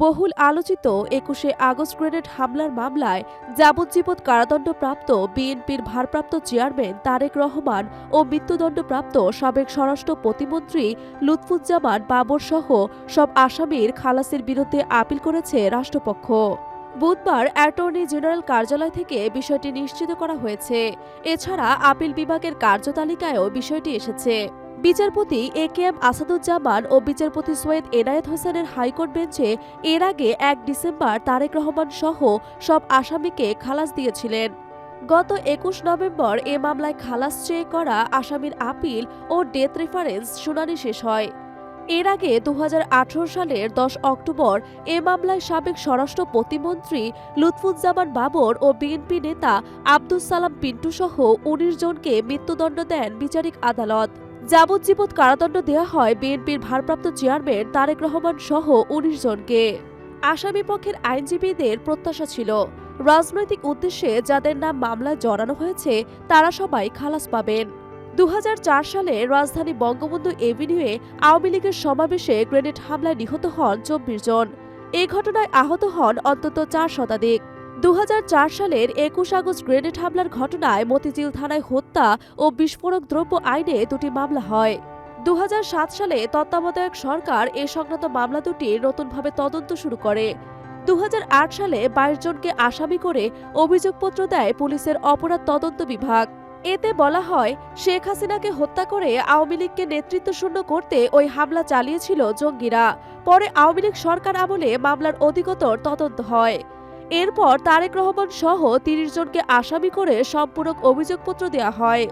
বহুল আলোচিত একুশে আগস্ট গ্রেনেড হামলার মামলায় যাবজ্জীবন কারাদণ্ডপ্রাপ্ত বিএনপির ভারপ্রাপ্ত চেয়ারম্যান তারেক রহমান ও মৃত্যুদণ্ডপ্রাপ্ত সাবেক স্বরাষ্ট্র প্রতিমন্ত্রী লুৎফুজ্জামান বাবর সহ সব আসামির খালাসের বিরুদ্ধে আপিল করেছে রাষ্ট্রপক্ষ। বুধবার অ্যাটর্নি জেনারেল কার্যালয় থেকে বিষয়টি নিশ্চিত করা হয়েছে। এছাড়া আপিল বিভাগের কার্যতালিকায়ও বিষয়টি এসেছে। বিচারপতি এ কে এম আসাদুজ্জামান ও বিচারপতি সৈয়দ এনায়েত হোসেনের হাইকোর্ট বেঞ্চে এর আগে এক ডিসেম্বর তারেক রহমান সহ সব আসামিকে খালাস দিয়েছিলেন। গত একুশ নভেম্বর এ মামলায় খালাস চেয়ে করা আসামির আপিল ও ডেথ রেফারেন্স শুনানি শেষ হয়। এর আগে দু হাজার আঠারো সালের দশ অক্টোবর এ মামলায় সাবেক স্বরাষ্ট্র প্রতিমন্ত্রী লুৎফুজ্জামান বাবর ও বিএনপি নেতা আব্দুস সালাম পিন্টু সহ উনিশ জনকে মৃত্যুদণ্ড দেন বিচারিক আদালত। যাবজ্জীবন কারাদণ্ড দেওয়া হয় বিএনপির ভারপ্রাপ্ত চেয়ারম্যান তারেক রহমান সহ উনিশ জনকে। আসামি পক্ষের আইনজীবীদের প্রত্যাশা ছিল। রাজনৈতিক উদ্দেশ্যে যাদের নাম মামলায় জড়ানো হয়েছে, তারা সবাই খালাস পাবেন। দু হাজার চার সালে রাজধানী বঙ্গবন্ধু এভিনিউয়ে আওয়ামী লীগের সমাবেশে গ্রেনেড হামলায় নিহত হন চব্বিশ জন। এ ঘটনায় আহত হন অন্তত চার শতাধিক। দু হাজার চার সালের একুশ আগস্ট গ্রেনেড হামলার ঘটনায় মতিঝিল থানায় হত্যা ও বিস্ফোরক দ্রব্য আইনে দুটি মামলা হয়। দুহাজার সাত সালে তত্ত্বাবধায়ক সরকার এ সংক্রান্ত মামলা দুটির নতুনভাবে তদন্ত শুরু করে। দুহাজার আট সালে বাইশ জনকে আসামি করে অভিযোগপত্র দেয় পুলিশের অপরাধ তদন্ত বিভাগ। এতে বলা হয়, শেখ হাসিনাকে হত্যা করে আওয়ামী লীগকে নেতৃত্বশূন্য করতে ওই হামলা চালিয়েছিল জঙ্গিরা। পরে আওয়ামী লীগ সরকার আমলে মামলার অধিকতর তদন্ত হয়। এরপর তারেক রহমান সহ তিরিশ জনকে আসামি করে সম্পূরক অভিযোগপত্র দেওয়া হয়।